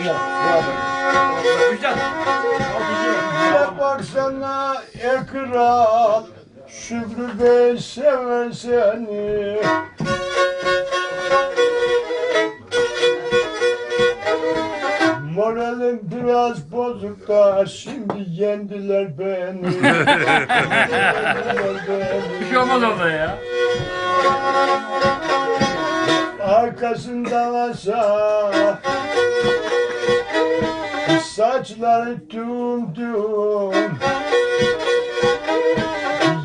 Bir baksana ekran Şükrü Bey sever seni Moralim biraz bozuk da şimdi yendiler beni. Yendiler beni. Bir şey olmaz orada ya. Arkasından aşağı Saçları dum dum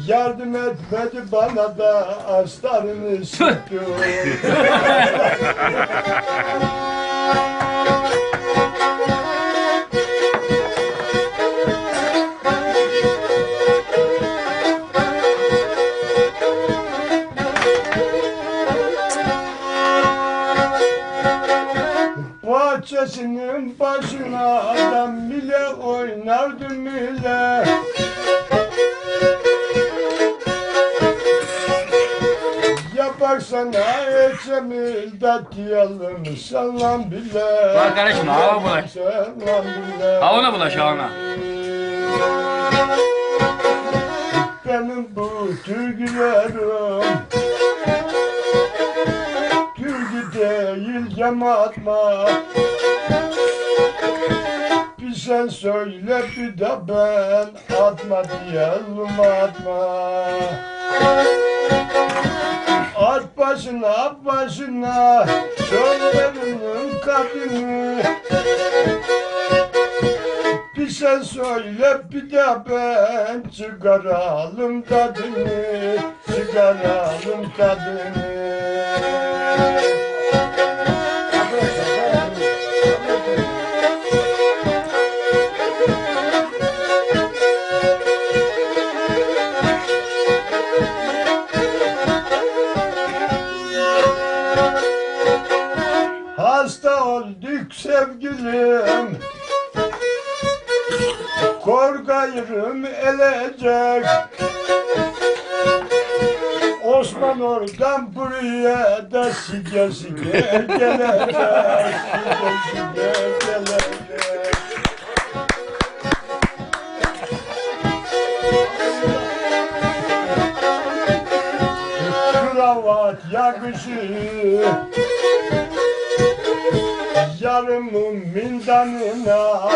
Yardım etmedi bana da astarını sıktım Bahçesinin başına adam bile oynardı bile Yaparsana eçemil datiyalım sallan bile Lan karışma, hava bulaş. Sallan bile Havana bulaş, havana. Benim bu türkülerim Değil yamatma Bir sen söyle bir de ben Atma diyelim atma. At başına at başına Sözlerinin kadını bir sen söyle bir de ben çıkaralım tadını, çıkaralım tadını. Sevgilim. Korkayırım elecek. Osman oradan buraya da sige sige gelecek. Sige sige gelecek Kravat yakışır Yarımın mindanına.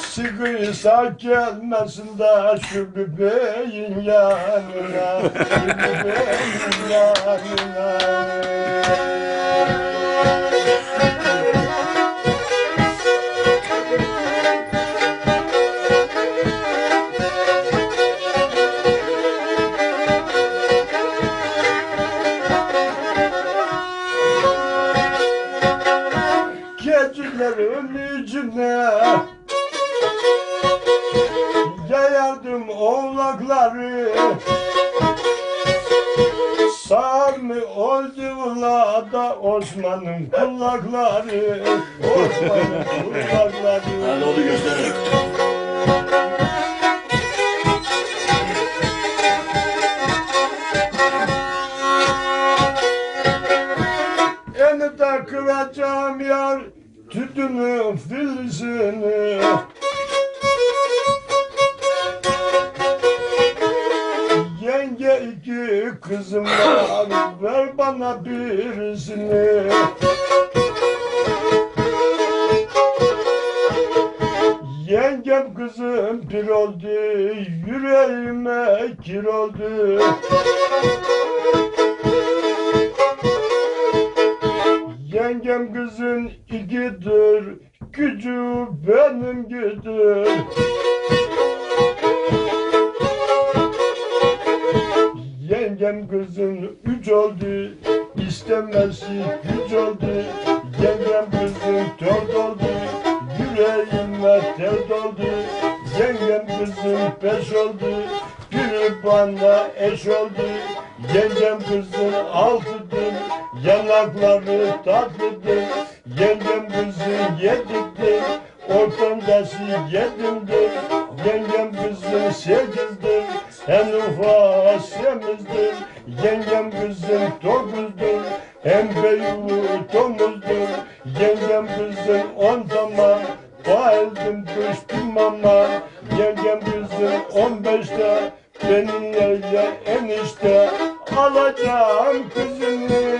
Sıkıysa gelmesin de şu bebeğin yanına Şu bebeğin yanına Osman'ın kulakları Hadi takılacağım yar Tütünü filizini. Yenge iki kızım var Ver bana birisini Yengem kızım bir oldu Yüreğime kir oldu Yengem kızın ikidir, gücü benim gidir. Yengem kızın üç oldu, istemesi güç oldu. Yengem kızın dört Kızın beş oldu, biri bana eş oldu. Yengem kızın altıdır, yanakları tatlıdır. Yengem kızın yedidir, ortandası yedimdir. Yengem kızın sekizdir, en ufak semizdir. Yengem kızın dokuzdur, Hem Beyrut omuzdur Yengem kızın on zaman Bayıldım düştüm ama Yengem kızın on beşte. Beni yerle enişte. Alacağım kızını